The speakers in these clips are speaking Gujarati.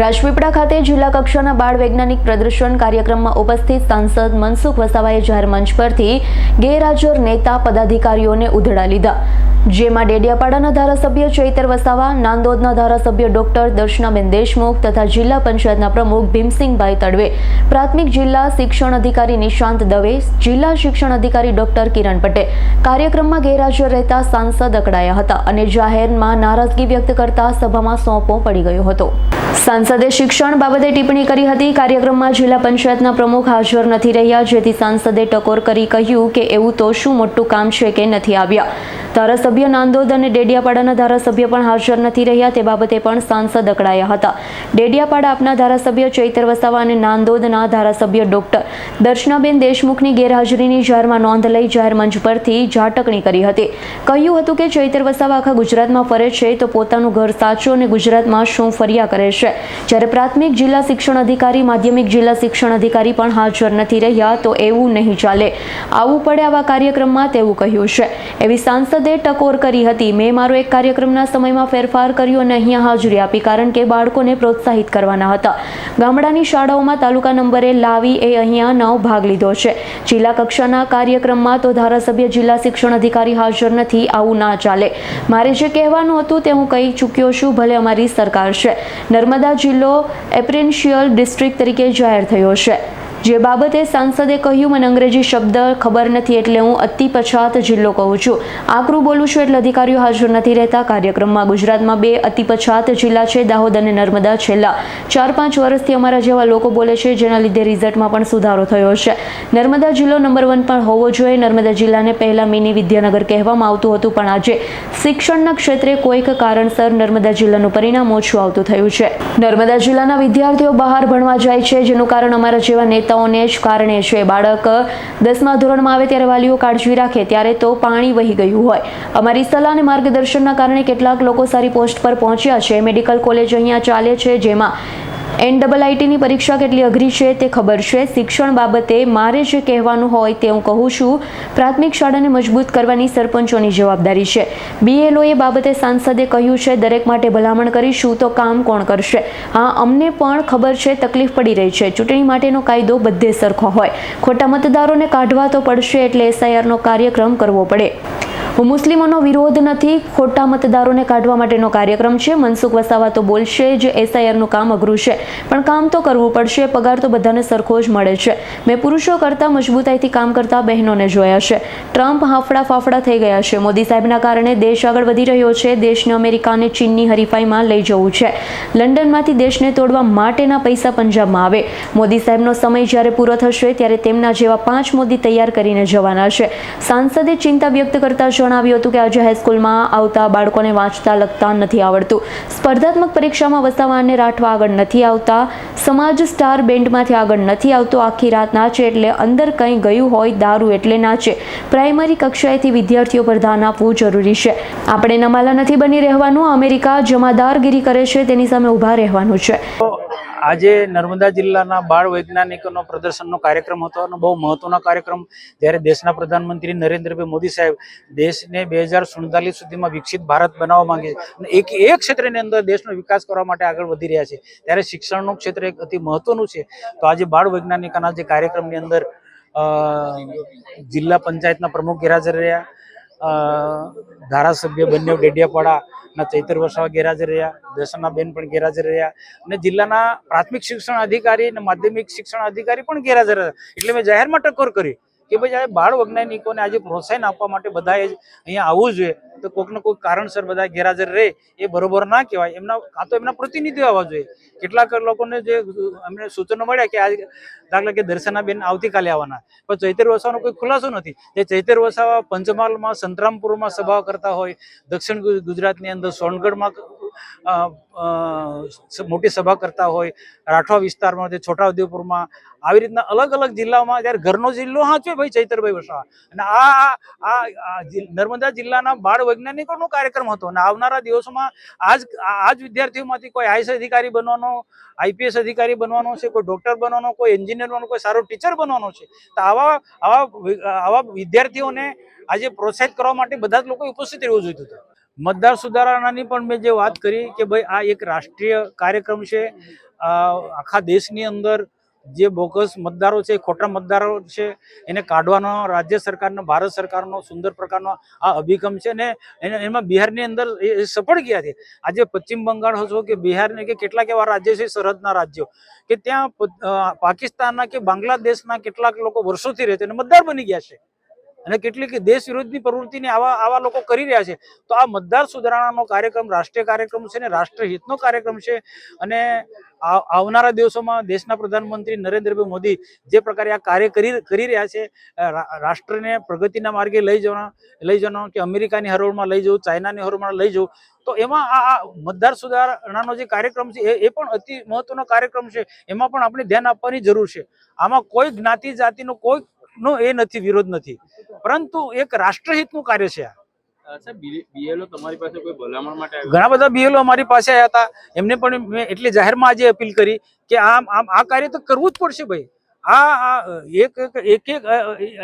રાજપીપળા ખાતે જિલ્લા કક્ષાના બાળ વૈજ્ઞાનિક પ્રદર્શન કાર્યક્રમમાં ઉપસ્થિત સાંસદ મનસુખ વસાવાએ જાહેર મંચ પરથી ગેરહાજર નેતા પદાધિકારીઓને ઉધડા લીધા. જેમાં ડેડિયાપાડાના ધારાસભ્ય ચૈતર વસાવા, નાંદોદના ધારાસભ્ય ડોક્ટર દર્શનાબેન દેશમુખ તથા જિલ્લા પંચાયતના પ્રમુખ ભીમસિંહભાઈ તડવે, પ્રાથમિક જિલ્લા શિક્ષણ અધિકારી નિશાંત દવે, જિલ્લા શિક્ષણ અધિકારી ડોક્ટર કિરણ પટેલ. કાર્યક્રમમાં ગેરહાજર રહેતા સાંસદ અકળાયા હતા અને જાહેરમાં નારાજગી વ્યક્ત કરતા સભામાં સોંપો પડી ગયો હતો. સાંસદે શિક્ષણ બાબતે ટિપ્પણી કરી હતી. કાર્યક્રમમાં જિલ્લા પંચાયતના પ્રમુખ હાજર નથી રહ્યા, જેથી સાંસદે ટકોર કરી કહ્યું કે એવું તો શું મોટું કામ છે કે નથી આવ્યા. ધારાસભ્ય નાંદોદ અને ડેડિયાપાડાના ધારાસભ્ય પણ હાજર નથી રહ્યા. તે બાબતે પણ સાંસદ અકળાયા હતા. ડેડિયાપાડા આપના ધારાસભ્ય ચૈતર વસાવા અને નાંદોદના ધારાસભ્ય ડોક્ટર દર્શનાબેન દેશમુખની ગેરહાજરીની જાહેરમાં નોંધ લઈ જાહેર મંચ પરથી ઝાટકણી કરી હતી. કહ્યું હતું કે ચૈતર વસાવા આખા ગુજરાતમાં ફરે છે તો પોતાનું ઘર સાચું અને ગુજરાતમાં શું ફર્યા કરે છે? જ્યારે પ્રાથમિક જિલ્લા શિક્ષણ અધિકારી, માધ્યમિક જિલ્લા શિક્ષણ અધિકારી પણ હાજર નથી રહ્યા તો એવું નહીં ચાલે. આવું પડે આવા કાર્યક્રમમાં તેવું કહ્યું છે. એવી સાંસદે ટકોર કરી હતી. મેં મારો એક કાર્યક્રમના સમયમાં ફેરફાર કર્યો અને અહીંયા હાજરી આપી કારણ કે બાળકોને પ્રોત્સાહિત કરવાના હતા. ગામડાની શાળાઓમાં તાલુકા નંબરે લાવી એ અહીંયા નવ ભાગ લીધો છે. જિલ્લા કક્ષાના કાર્યક્રમમાં તો ધારાસભ્ય, જિલ્લા શિક્ષણ અધિકારી હાજર નથી. આવું ના ચાલે. મારે જે કહેવાનું હતું તે હું કહી ચૂક્યો છું. ભલે અમારી સરકાર છે. નર્મદા જિલ્લો એપ્રિન્શિયલ ડિસ્ટ્રિક્ટ તરીકે જાહેર થયો છે. જે બાબતે સાંસદે કહ્યું, મને અંગ્રેજી શબ્દ ખબર નથી એટલે હું અતિ પછાત જિલ્લો કહું છું. આકરું બોલું છું એટલે અધિકારીઓ હાજર નથી રહેતા. કાર્યક્રમમાં ગુજરાતમાં બે અતિ પછાત જિલ્લા છે, દાહોદ અને નર્મદા છેલ્લા ચાર પાંચ વર્ષથી અમારા જેવા લોકો બોલે છે, જેના લીધે રિઝલ્ટમાં પણ સુધારો થયો છે. નર્મદા જિલ્લો નંબર વન પણ હોવો જોઈએ. નર્મદા જિલ્લાને પહેલા મિની વિદ્યાનગર કહેવામાં આવતું હતું, પણ આજે શિક્ષણના ક્ષેત્રે કોઈક કારણસર નર્મદા જિલ્લાનું પરિણામ ઓછું આવતું થયું છે. નર્મદા જિલ્લાના વિદ્યાર્થીઓ બહાર ભણવા જાય છે, જેનું કારણ અમારા જેવા નેતાઓને જ કારણે છે બાળક દસમા ધોરણમાં આવે ત્યારે વાલીઓ કાળજી રાખે, ત્યારે તો પાણી વહી ગયું હોય. અમારી સલાહ અને માર્ગદર્શનના કારણે કેટલાક લોકો સારી પોસ્ટ પર પહોંચ્યા છે. મેડિકલ કોલેજ અહીંયા ચાલે છે, જેમાં એન ડબલ આઈટીની પરીક્ષા કેટલી અઘરી છે તે ખબર છે. શિક્ષણ બાબતે મારે જે કહેવાનું હોય તે હું કહું છું. પ્રાથમિક શાળાને મજબૂત કરવાની સરપંચોની જવાબદારી છે. બીએલઓએ બાબતે સાંસદે કહ્યું છે, દરેક માટે ભલામણ કરીશું તો કામ કોણ કરશે? હા, અમને પણ ખબર છે, તકલીફ પડી રહી છે. ચૂંટણી માટેનો કાયદો બધે સરખો હોય. ખોટા મતદારોને કાઢવા તો પડશે એટલે એસઆઈઆરનો કાર્યક્રમ કરવો પડે. હું મુસ્લિમોનો વિરોધ નથી, ખોટા મતદારોને કાઢવા માટેનો કાર્યક્રમ છે. મનસુખ વસાવા તો બોલશે જ, એસઆઈઆરનું કામ અઘરું છે. પણ કામ તો કરવું પડશે, પગાર તો બધાને સરખો જ મળે છે. મેં પુરુષો કરતાં મજબૂતાઈથી કામ કરતા બહેનોને જોયા છે. ટ્રમ્પ હાફડા ફાફડા થઈ ગયા છે. મોદી સાહેબના કારણે દેશ આગળ વધી રહ્યો છે. દેશને અમેરિકા અને ચીનની હરીફાઈમાં લઈ જવું છે. લંડનમાંથી દેશને તોડવા માટેના પૈસા પંજાબમાં આવે. મોદી સાહેબનો સમય જ્યારે પૂરો થશે, ત્યારે તેમના જેવા પાંચ મોદી તૈયાર કરીને જવાના છે. સાંસદે ચિંતા વ્યક્ત કરતા જણાવ્યું હતું કે આજે હાઈસ્કૂલમાં આવતા બાળકોને વાંચતા લખતા નથી આવડતું. સ્પર્ધાત્મક પરીક્ષામાં વસાવાને રાઠવા આગળ નથી આવતા. સમાજ સ્ટાર બેન્ડમાંથી આગળ નથી આવતો. આખી રાત નાચે એટલે અંદર કંઈ ગયું હોય દારૂ એટલે નાચે. પ્રાઇમરી કક્ષાએથી વિદ્યાર્થીઓ પર ધ્યાન આપવું જરૂરી છે. આપણે નમાલા નથી બની રહેવાનું. અમેરિકા જમાદારગીરી કરે છે. તેની સામે ઊભા રહેવાનું છે. આજે નર્મદા જિલ્લાના બાળ વૈજ્ઞાનિકોનો પ્રદર્શનનો કાર્યક્રમ હતો અને બહુ મહત્વનો કાર્યક્રમ જ્યારે દેશના પ્રધાનમંત્રી નરેન્દ્રભાઈ મોદી સાહેબ દેશને બે હજાર સુડતાલીસ સુધીમાં વિકસિત ભારત બનાવવા માંગે છે અને એક એક ક્ષેત્રની અંદર દેશનો વિકાસ કરવા માટે આગળ વધી રહ્યા છે. ત્યારે શિક્ષણનું ક્ષેત્ર એક અતિ મહત્વનું છે. તો આજે બાળ વૈજ્ઞાનિકોના જે કાર્યક્રમની અંદર જિલ્લા પંચાયતના પ્રમુખ ગેરહાજર રહ્યા. ધારાસભ્ય બંને ડેડિયાપાડા ના ચૈતર વસાવા ગેરહાજર રહ્યા દર્શનાબેન પણ ગેરહાજર રહ્યા અને જિલ્લાના પ્રાથમિક શિક્ષણ અધિકારી અને માધ્યમિક શિક્ષણ અધિકારી પણ ગેરહાજર હતા એટલે મેં જાહેરમાં ટકોર કરી. કે ભાઈ જ્યારે બાળ વૈજ્ઞાનિકોને આજે પ્રોત્સાહન આપવા માટે બધાએ જ અહીંયા આવવું જોઈએ, તો કોઈકને કોઈ કારણસર બધા ગેરહાજર રહે, એ બરોબર ના કહેવાય. એમના, કાં તો એમના પ્રતિનિધિઓ આવવા જોઈએ. કેટલાક લોકોને જે અમને સૂચનો મળ્યા કે આજે દાખલા કે દર્શનાબેન આવતીકાલે આવવાના. પણ ચૈતર વસાવાનો કોઈ ખુલાસો નથી. જે ચૈતર વસાવા પંચમહાલમાં, સંતરામપુરમાં સભા કરતા હોય, દક્ષિણ ગુજરાતની અંદર સોનગઢમાં મોટી સભા કરતા હોય, રાઠવા વિસ્તારમાં છોટા છોટાઉદેપુરમાં આવી રીતના અલગ અલગ જિલ્લામાં જ્યારે ઘરનો જિલ્લો હાંચવે ભાઈ ચૈતરભાઈ વસાવા. અને આ, આ- નર્મદા જિલ્લાના બાળ વૈજ્ઞાનિકોનો કાર્યક્રમ હતો અને આવનારા દિવસોમાં આજ આ જ વિદ્યાર્થીઓમાંથી કોઈ આઈએસ અધિકારી બનવાનો, આઈપીએસ અધિકારી બનવાનો છે, કોઈ ડોક્ટર બનવાનો, કોઈ એન્જિનિયર બનવાનો, કોઈ સારો ટીચર બનવાનો છે, તો આવા આવા આવા વિદ્યાર્થીઓને આજે પ્રોત્સાહિત કરવા માટે બધા જ લોકો ઉપસ્થિત રહેવું જોઈતું હતું. મતદાર સુધારણાની પણ મેં જે વાત કરી કે ભાઈ આ એક રાષ્ટ્રીય કાર્યક્રમ છે. આખા દેશની અંદર જે બોગસ મતદારો છે, ખોટા મતદારો છે, એને કાઢવાનો, રાજ્ય સરકારનો, ભારત સરકારનો સુંદર પ્રકારનો આ અભિગમ છે ને એમાં બિહારની અંદર એ સફળ ગયા છે. આજે પશ્ચિમ બંગાળ હશો કે બિહારને કે કેટલાક એવા રાજ્યો છે, સરહદના રાજ્યો, કે ત્યાં પાકિસ્તાનના કે બાંગ્લાદેશના કેટલાક લોકો વર્ષોથી રહે છે અને મતદાર બની ગયા છે. અને કેટલીક દેશ વિરોધની પ્રવૃત્તિને આવા આવા લોકો કરી રહ્યા છે. તો આ મતદાર સુધારણાનો કાર્યક્રમ, રાષ્ટ્રીય કાર્યક્રમ છે ને રાષ્ટ્રહિતનો કાર્યક્રમ છે. અને આવનારા દિવસોમાં દેશના પ્રધાનમંત્રી નરેન્દ્રભાઈ મોદી જે પ્રકારે આ કાર્ય કરી કરી રહ્યા છે રાષ્ટ્રને પ્રગતિના માર્ગે લઈ જવાના લઈ જવાનો કે અમેરિકાની હરોળમાં લઈ જવું, ચાઇનાની હરોળમાં લઈ જવું, તો એમાં આ મતદાર સુધારણાનો જે કાર્યક્રમ છે એ પણ અતિ મહત્વનો કાર્યક્રમ છે. એમાં પણ આપણે ધ્યાન આપવાની જરૂર છે. આમાં કોઈ જ્ઞાતિ જાતિનો કોઈ નો એ નથી વિરોધ નથી. પરંતુ એક રાષ્ટ્રહિતનું કાર્ય છે ઘણા બધા બીએલઓ અમારી પાસે આવ્યા હતા. એમને પણ મેં એટલી જાહેરમાં આજે અપીલ કરી કે આમ આમ આ કાર્ય તો કરવું જ પડશે ભાઈ. આ આ એક એક એક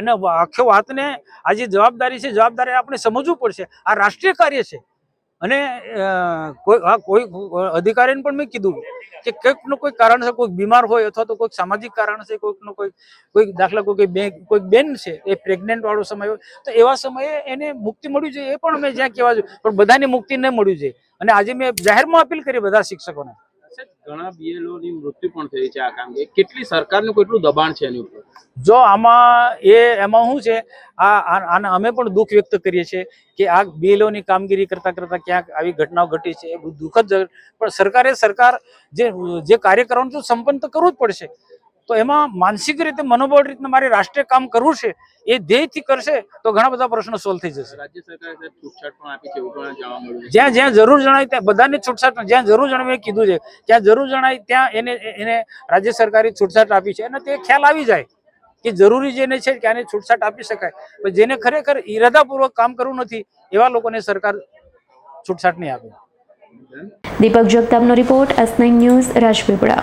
અને આખો વાતને આ જે જવાબદારી છે જવાબદારી આપણે સમજવું પડશે. આ રાષ્ટ્રીય કાર્ય છે. અને કોઈ, હા, કોઈ અધિકારીને પણ મેં કીધું કે કંઈકનું કોઈ કારણસર કોઈ બીમાર હોય અથવા તો કોઈક સામાજિક કારણ છે કોઈકનો કોઈ, કોઈક દાખલા કોઈ બેન કોઈ બેન છે એ પ્રેગ્નેન્ટ વાળો સમય હોય, તો એવા સમયે એને મુક્તિ મળવી જોઈએ એ પણ મેં જ્યાં કહેવા જોઈએ પણ બધાને મુક્તિ ન મળવી જોઈએ અને આજે મેં જાહેરમાં અપીલ કરી બધા શિક્ષકોને. ઘણા બીએલઓ ની મૃત્યુ પણ થઈ છે આ કામ કેટલી સરકારનું કેટલું દબાણ છે એની ઉપર? જો આમાં એ એમાં શું છે, આ આને અમે પણ દુઃખ વ્યક્ત કરીએ છીએ કે આ બીએલઓ ની કામગીરી કરતા કરતા ક્યાંક આવી ઘટનાઓ ઘટી છે. એ દુઃખદ પણ સરકારે સરકાર જે જે કાર્ય કરવાનું સંપન્ન તો કરવું જ પડશે. તો એમાં માનસિક રીતે મનોબળ રીતે મારે રાષ્ટ્રીય કામ કરવું છે એ ધ્યેયથી કરશે તો ઘણા બધા પ્રશ્નો સોલ્વ થઈ જશે. રાજ્ય સરકારે છૂટછાટ પણ આપી છે એવું પણ જાણવા મળ્યું છે. જ્યાં જ્યાં જરૂર જણાય ત્યાં બધાને છૂટછાટ જ્યાં જરૂર જણાય કીધું છે. ત્યાં જરૂર જણાય ત્યાં એને એને રાજ્ય સરકારે છૂટછાટ આપી છે. અને તે ખ્યાલ આવી જાય કે જરૂરી જેને છે કે આને છૂટછાટ આપી શકાય. પણ જેને ખરેખર ઈરાદાપૂર્વક કામ કરવું નથી એવા લોકોને સરકાર છૂટછાટ નહીં આપે. Deepak જગતાપનો report S nine news Rajpipla.